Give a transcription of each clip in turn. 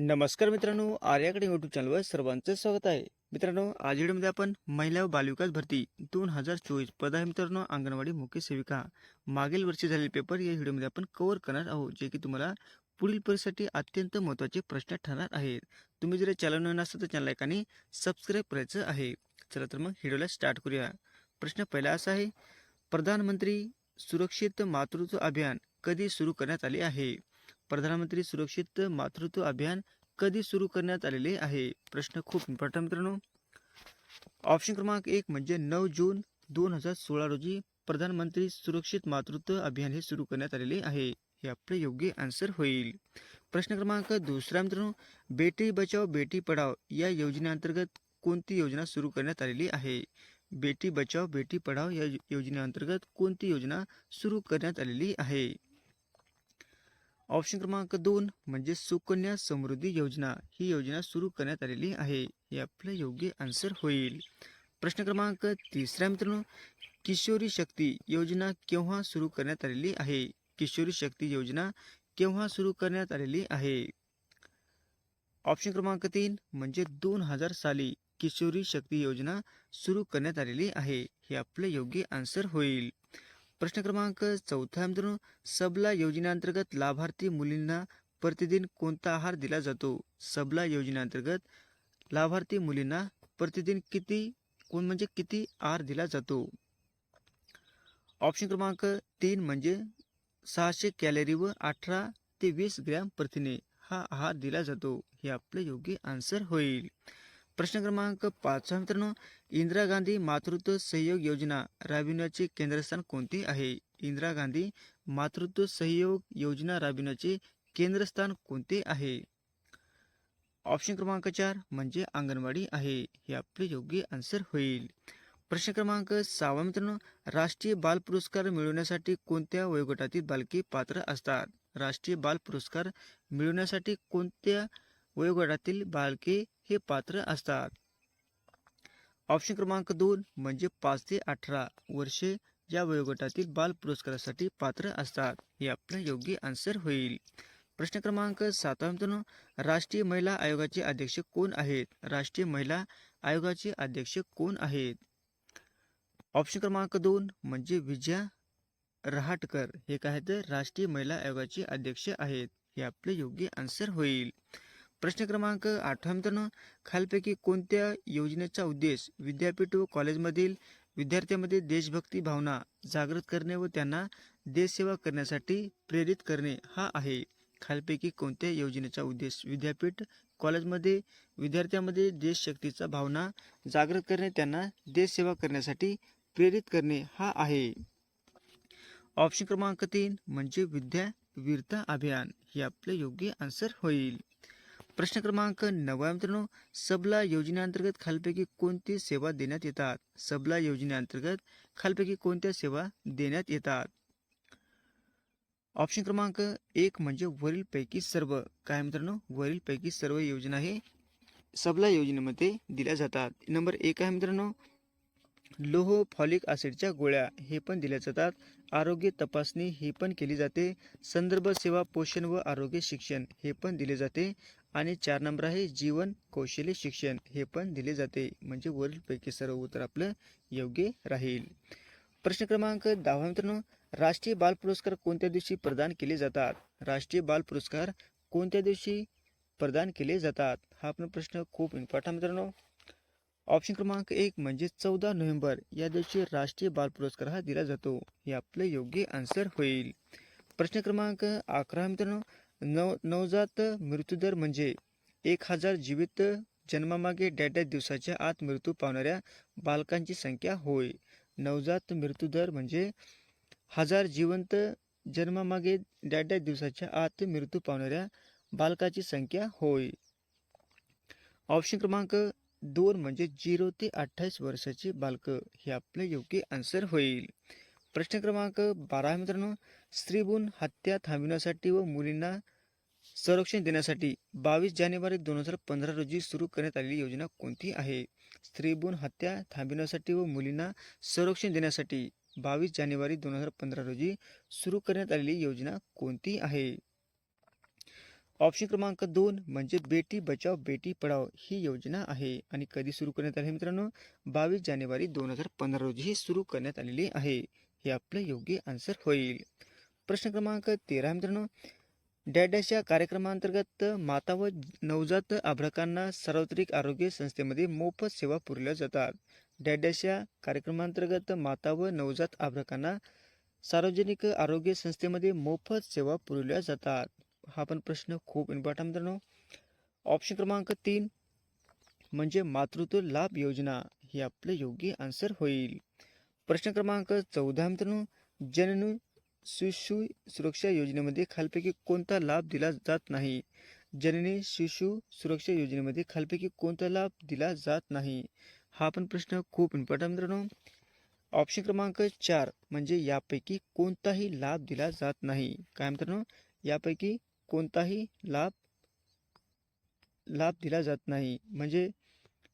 नमस्कार मित्रांनो आर्याकडे यूट्यूब चॅनलवर सर्वांचं स्वागत आहे. मित्रांनो आज व्हिडिओमध्ये आपण महिला व बालविकास भरती दोन हजार चोवीस पद आहे मित्रांनो अंगणवाडी मुख्य सेविका. मागील वर्षी झालेले पेपर या व्हिडिओमध्ये आपण कव्हर करणार आहोत जे की तुम्हाला पुढील परीक्षेसाठी अत्यंत महत्त्वाचे प्रश्न ठरणार आहेत. तुम्ही जर चॅनल नवीन असाल तर चॅनल एकाने सबस्क्राईब करायचं आहे. चला तर मग व्हिडिओला स्टार्ट करूया. प्रश्न पहिला असा आहे प्रधानमंत्री सुरक्षित मातृत्व अभियान कधी सुरू करण्यात आले आहे? प्रधानमंत्री सुरक्षित मातृत्व अभियान कधी सुरू करण्यात आलेले आहे? प्रश्न खूप इम्पॉर्टंट मित्रांनो. ऑप्शन क्रमांक एक म्हणजे नऊ जून दोन हजार सोळा रोजी प्रधानमंत्री सुरक्षित मातृत्व अभियान हे सुरू करण्यात आलेले आहे. हे आपले योग्य आन्सर होईल. प्रश्न क्रमांक दुसरा मित्रांनो बेटी बचाव बेटी पढाव या योजनेअंतर्गत कोणती योजना सुरू करण्यात आलेली आहे? बेटी बचाव बेटी पढाव या योजनेअंतर्गत कोणती योजना सुरू करण्यात आलेली आहे? ऑप्शन क्रमांक दोन म्हणजे सुकन्या समृद्धी योजना. ही योजना सुरू करण्यात आलेली आहे. हे आपलं योग्य आन्सर होईल. प्रश्न क्रमांक तिसरा मित्रांनो. किशोरी शक्ती योजना केव्हा सुरू करण्यात आलेली आहे? किशोरी शक्ती योजना केव्हा सुरू करण्यात आलेली आहे? ऑप्शन क्रमांक तीन म्हणजे दोन हजार साली किशोरी शक्ती योजना सुरू करण्यात आलेली आहे. हे आपलं योग्य आन्सर होईल. प्रश्न क्रमांक चौथा मित्रांनो सबला योजनेअंतर्गत लाभार्थी मुलींना प्रतिदिन कोणता आहार दिला जातो? सबला योजनेअंतर्गत लाभार्थी मुलींना प्रतिदिन किती कोण म्हणजे किती आहार दिला जातो? ऑप्शन क्रमांक तीन म्हणजे सहाशे कॅलरी व अठरा ते वीस ग्रॅम प्रथिने हा आहार दिला जातो. हे आपलं योग्य आन्सर होईल. प्रश्न क्रमांक पाच. मित्रांनो इंदिरा गांधी मातृत्व सहयोग योजना राबविण्याचे केंद्रस्थान कोणते आहे? इंदिरा गांधी मातृत्व सहयोग योजना राबविण्याचे केंद्रस्थान कोणते आहे? ऑप्शन क्रमांक चार म्हणजे अंगणवाडी आहे. हे आपले योग्य आन्सर होईल. प्रश्न क्रमांक सहावा. मित्रांनो राष्ट्रीय बाल पुरस्कार मिळवण्यासाठी कोणत्या वयोगटातील बालके पात्र असतात? राष्ट्रीय बाल पुरस्कार मिळवण्यासाठी कोणत्या वयोगटातील बालके हे पात्र असतात. ऑप्शन क्रमांक दोन म्हणजे पाच ते अठरा वर्षे या वयोगटातील बाल पुरस्कारासाठी पात्र असतात. हे आपलं योग्य आन्सर होईल. प्रश्न क्रमांक सातवा मित्रांनो राष्ट्रीय महिला आयोगाचे अध्यक्ष कोण आहेत? राष्ट्रीय महिला आयोगाचे अध्यक्ष कोण आहेत? ऑप्शन क्रमांक दोन म्हणजे विजया रहाटकर. हे काय तर राष्ट्रीय महिला आयोगाचे अध्यक्ष आहेत. हे आपले योग्य आन्सर होईल. प्रश्न क्रमांक आठवा मित्रांनो खालपैकी कोणत्या योजनेचा उद्देश विद्यापीठ व कॉलेजमधील विद्यार्थ्यांमध्ये देशभक्ती भावना जागृत करणे व त्यांना देशसेवा करण्यासाठी प्रेरित करणे हा आहे? खालपैकी कोणत्या योजनेचा उद्देश विद्यापीठ कॉलेजमध्ये विद्यार्थ्यांमध्ये देशशक्तीचा भावना जागृत करणे त्यांना देशसेवा करण्यासाठी प्रेरित करणे हा आहे? ऑप्शन क्रमांक तीन म्हणजे विद्या वीरता अभियान. हे आपले योग्य आन्सर होईल. प्रश्न क्रमांक नव्या मित्रांनो सबला योजनेअंतर्गत खालपैकी कोणती सेवा देण्यात येतात? सबला योजनेअंतर्गत खालपैकी कोणत्या सेवा देण्यात येतात? ऑप्शन क्रमांक एक म्हणजे वरीलपैकी सर्व. काय मित्रांनो? वरीलपैकी सर्व योजना हे सबला योजनेमध्ये दिल्या जातात. नंबर एक आहे मित्रांनो लोह फॉलिक ॲसिडच्या गोळ्या. हे पण दिल्या जातात. आरोग्य तपासणी ही पण केली जाते. संदर्भ सेवा पोषण व आरोग्य शिक्षण हे पण दिले जाते. आणि चार नंबर आहे जीवन कौशल्य शिक्षण. हे पण दिले जाते. म्हणजे वरीलपैकी सर्व उत्तर आपलं योग्य राहील. प्रश्न क्रमांक दहावा मित्रांनो राष्ट्रीय बाल पुरस्कार कोणत्या दिवशी प्रदान केले जातात? राष्ट्रीय बाल पुरस्कार कोणत्या दिवशी प्रदान केले जातात? हा आपण प्रश्न खूप इम्पॉर्टंट मित्रांनो. ऑप्शन क्रमांक एक म्हणजे चौदा नोव्हेंबर. या दिवशी राष्ट्रीय बाल पुरस्कार हा दिला जातो. हे आपलं योग्य आन्सर होईल. प्रश्न क्रमांक अकरा मित्रांनो नव नवजात मृत्यूदर म्हणजे एक हजार जीवित जन्मामागे डॅड्या दिवसाच्या आत मृत्यू पावणाऱ्या बालकांची संख्या होय. नवजात मृत्यूदर म्हणजे हजार जिवंत जन्मामागे डॅड्या दिवसाच्या आत मृत्यू पावणाऱ्या बालकाची संख्या होय. ऑप्शन क्रमांक दोन म्हणजे झिरो ते अठ्ठावीस वर्षाची बालकं. हे आपलं योग्य आन्सर होईल. प्रश्न क्रमांक बारा मित्रांनो. स्त्रीभूण हत्या थांबविण्यासाठी व मुलींना संरक्षण देण्यासाठी बावीस जानेवारी दोन हजार पंधरा रोजी सुरू करण्यात आलेली योजना कोणती आहे? स्त्रीभूण हत्या थांबविण्यासाठी व मुलींना संरक्षण देण्यासाठी बावीस जानेवारी दोन हजार पंधरा रोजी सुरू करण्यात आलेली योजना कोणती आहे? ऑप्शन क्रमांक दोन म्हणजे बेटी बचाव बेटी पढाव ही योजना आहे आणि कधी सुरू करण्यात आली मित्रांनो? बावीस जानेवारी दोन हजार पंधरा रोजी ही सुरू करण्यात आलेली आहे. हे आपलं योग्य आन्सर होईल. प्रश्न क्रमांक तेरा मित्रांनो. डॅडॅशच्या कार्यक्रमांतर्गत माता व नवजात आभ्रकांना सार्वत्रिक आरोग्य संस्थेमध्ये मोफत सेवा पुरवल्या जातात. डॅडॅशच्या कार्यक्रमांतर्गत माता व नवजात आभ्रकांना सार्वजनिक आरोग्य संस्थेमध्ये मोफत सेवा पुरवल्या जातात. हा पण प्रश्न खूप इम्पॉर्टंट मित्रांनो. ऑप्शन क्रमांक तीन म्हणजे मातृत्व लाभ योजना. हे आपलं योग्य आन्सर होईल. प्रश्न क्रमांक चौदा मित्रांनो जननी शिशु सुरक्षा योजनेमध्ये खालपैकी कोणता लाभ दिला जात नाही? जननी शिशु सुरक्षा योजनेमध्ये खालपैकी कोणता लाभ दिला जात नाही? हा पण प्रश्न खूप इम्पॉर्टंट मित्रांनो. ऑप्शन क्रमांक चार म्हणजे यापैकी कोणताही लाभ दिला जात नाही. काय मित्रांनो? यापैकी कोणताही लाभ लाभ दिला जात नाही. म्हणजे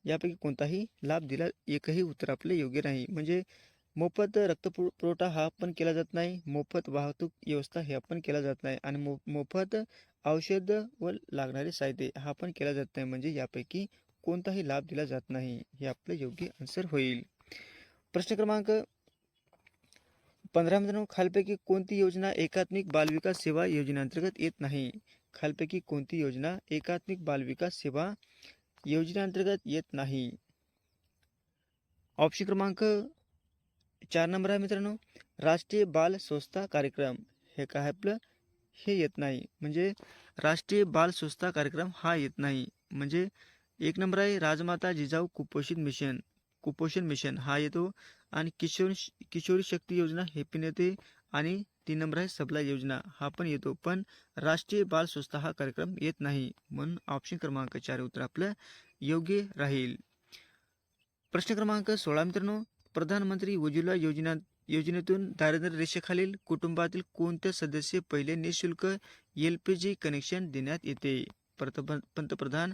यापैकी कोणताही लाभ दिला एकही उत्तर आपले योग्य नाही. म्हणजे मोफत रक्त पुरवठा हा पण केला जात नाही. मोफत वाहतूक व्यवस्था हे पण केला जात नाही. आणि मो मोफत औषध व लागणारे साहित्य हा पण केला जात नाही. म्हणजे यापैकी कोणताही लाभ दिला जात नाही. हे आपलं योग्य आन्सर होईल. प्रश्न क्रमांक पंधरा मित्रांनो खालपैकी कोणती योजना एकात्मिक बालविकास सेवा योजनेअंतर्गत येत नाही? खालपैकी कोणती योजना एकात्मिक बालविकास सेवा योजनेअंतर्गत येत नाही? ऑप्शन क्रमांक चार नंबर आहे मित्रांनो. राष्ट्रीय बाल संस्था कार्यक्रम. हे काय आपलं? हे येत नाही. म्हणजे राष्ट्रीय बाल स्वस्था कार्यक्रम हा येत नाही. म्हणजे एक नंबर आहे राजमाता जिजाऊ कुपोषित मिशन. कुपोषण मिशन. हा येतो. आणि किशोर किशोरी शक्ती योजना हे पण येते आणि तीन नंबर आहे सबला योजना. हा पण येतो. पण राष्ट्रीय बाल संस्था हा कार्यक्रम येत नाही. म्हणून ऑप्शन क्रमांक चार उत्तर आपलं योग्य राहील. प्रश्न क्रमांक सोळा मित्रांनो. प्रधानमंत्री उज्ज्वला योजना योजनेतून दारिद्र्य रेषेखालील कुटुंबातील कोणते सदस्य पहिले निशुल्क एल पी जी कनेक्शन देण्यात येते? पंतप्रधान पंतप्रधान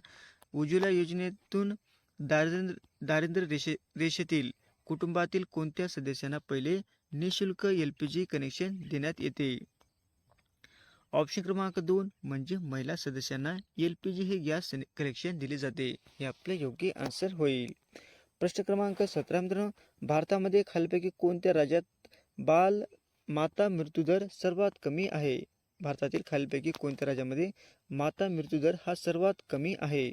उज्ज्वला योजनेतून दारिद्र्य दारिद्र्य रेषे रेषेतील कुटुंबातील कोणत्या सदस्यांना पहिले निशुल्क एल पी जी कनेक्शन देण्यात येते? ऑप्शन क्रमांक दोन म्हणजे महिला सदस्यांना एल पी जी हे गॅस कनेक्शन दिले जाते. हे आपले योग्य आन्सर होईल. प्रश्न क्रमांक सतरा मित्रांनो भारतामध्ये खालपैकी कोणत्या राज्यात बाल माता मृत्यूदर सर्वात कमी आहे? भारतातील खालीलपैकी कोणत्या राज्यामध्ये माता मृत्यूदर हा सर्वात कमी आहे?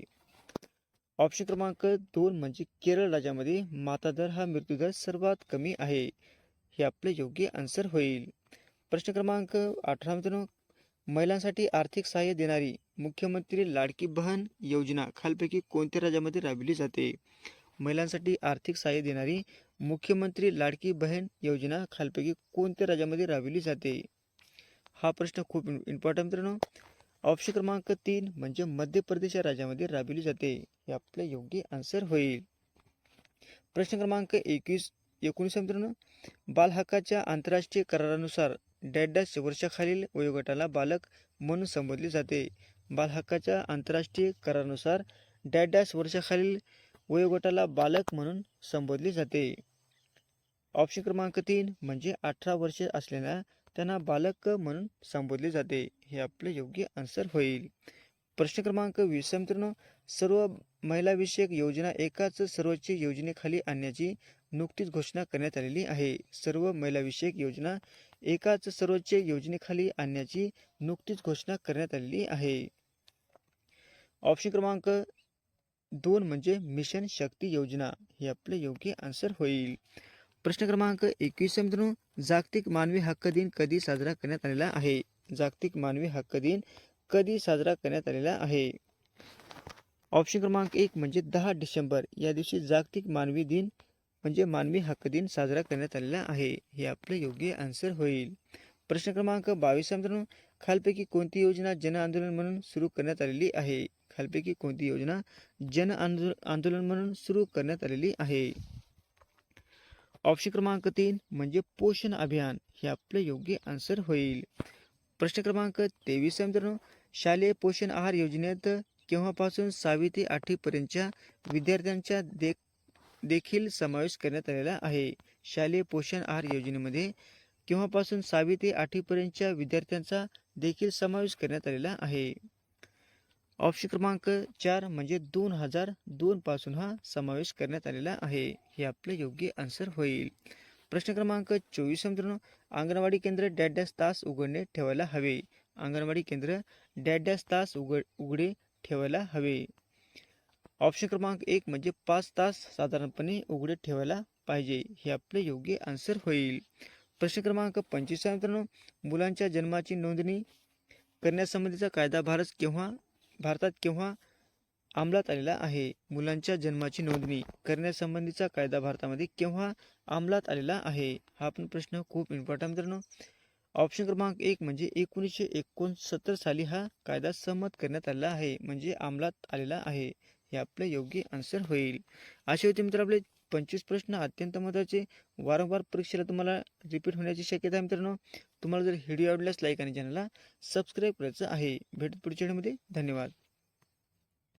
ऑप्शन क्रमांक दोन म्हणजे केरळ राज्यामध्ये माता दर हा मृत्यूदर सर्वात कमी आहे. हे आपले योग्य आन्सर होईल. प्रश्न क्रमांक अठरा मित्रांनो महिलांसाठी आर्थिक सहाय्य देणारी मुख्यमंत्री लाडकी बहन योजना खालपैकी कोणत्या राज्यामध्ये राबविली जाते? महिलांसाठी आर्थिक सहाय्य देणारी मुख्यमंत्री लाडकी बहीण योजना खालपैकी कोणत्या राज्यामध्ये राबविली जाते? हा प्रश्न खूप इम्पॉर्टंट मित्रांनो. ऑप्शन क्रमांक तीन म्हणजे मध्य प्रदेश या राज्यामध्ये राबविली जाते. हे आपले योग्य आन्सर होईल. प्रश्न क्रमांक एकवीस एकोणीस मित्रांनो. बाल हक्काच्या आंतरराष्ट्रीय करारानुसार डॅश वर्षाखालील वयोगटाला बालक म्हणून संबोधले जाते. बाल हक्काच्या आंतरराष्ट्रीय करारानुसार डॅश वर्षाखालील वयोगटाला बालक म्हणून संबोधले जाते. ऑप्शन क्रमांक तीन म्हणजे अठरा वर्षे असलेल्या त्यांना बालक म्हणून संबोधले जाते. हे आपले योग्य आन्सर होईल. प्रश्न क्रमांक वीस मित्रांनो सर्व महिलाविषयक योजना एकाच सर्वोच्च योजनेखाली आणण्याची नुकतीच घोषणा करण्यात आलेली आहे. सर्व महिलाविषयक योजना एकाच सर्वोच्च योजनेखाली आणण्याची नुकतीच घोषणा करण्यात आलेली आहे. ऑप्शन क्रमांक दोन म्हणजे मिशन शक्ती योजना हे आपले योग्य आन्सर होईल. प्रश्न क्रमांक एकवीस मित्रांनो. जागतिक मानवी हक्क दिन कधी साजरा करण्यात आलेला आहे? जागतिक मानवी हक्क दिन कधी साजरा करण्यात आलेला आहे? ऑप्शन क्रमांक एक म्हणजे दहा डिसेंबर. या दिवशी जागतिक मानवी दिन म्हणजे मानवी हक्क दिन साजरा करण्यात आलेला आहे. हे आपले योग्य आन्सर होईल. प्रश्न क्रमांक बावीस मित्रांनो. खालपैकी कोणती योजना जन आंदोलन म्हणून सुरू करण्यात आलेली आहे? खालपैकी कोणती योजना जन आंदोलन आंदोलन म्हणून सुरू करण्यात आलेली आहे? ऑप्शन क्रमांक तीन म्हणजे पोषण अभियान. हे आपले योग्य आन्सर होईल. प्रश्न क्रमांक तेवीस मित्रांनो. शालेय पोषण आहार योजनेत केव्हापासून सहावी ते आठवीपर्यंतच्या विद्यार्थ्यांच्या देख देखील समावेश करण्यात आलेला आहे? शालेय पोषण आहार योजनेमध्ये केव्हापासून सहावी ते आठवीपर्यंतच्या विद्यार्थ्यांचा देखील समावेश करण्यात आलेला आहे? ऑप्शन क्रमांक चार म्हणजे दोन हजार दोनपासून हा समावेश करण्यात आलेला आहे. हे आपले योग्य आन्सर होईल. प्रश्न क्रमांक चोवीस मित्रांनो अंगणवाडी केंद्र डॅड डॅश तास उघडणे ठेवायला हवे. अंगणवाडी केंद्र डॅड डॅश तास उघड उघडे ठेवायला हवे. ऑप्शन क्रमांक एक म्हणजे पाच तास साधारणपणे उघडे ठेवायला पाहिजे. हे आपले योग्य आन्सर होईल. प्रश्न क्रमांक पंचवीस मित्रांनो मुलांच्या जन्माची नोंदणी करण्यासंबंधीचा कायदा भारत केव्हा भारतात केव्हा अंमलात आलेला आहे? मुलांच्या जन्माची नोंदणी करण्यासंबंधीचा कायदा भारतामध्ये केव्हा अंमलात आलेला आहे? हा पण प्रश्न खूप इम्पॉर्टंट मित्रांनो. ऑप्शन क्रमांक एक म्हणजे एकोणीसशे एकोणसत्तर साली हा कायदा संमत करण्यात आलेला आहे. म्हणजे अंमलात आलेला आहे. हे आपले योग्य आन्सर होईल. असे होते मित्र आपले पंचवीस प्रश्न. अत्यंत महत्त्वाचे. वारंवार परीक्षेला तुम्हाला रिपीट होण्याची शक्यता आहे मित्रांनो. तुम्हाला जर व्हिडिओ आवडल्यास लाईक आणि चॅनलला सबस्क्राईब करायचं आहे. भेटत पुढच्या व्हिडिओमध्ये धन्यवाद.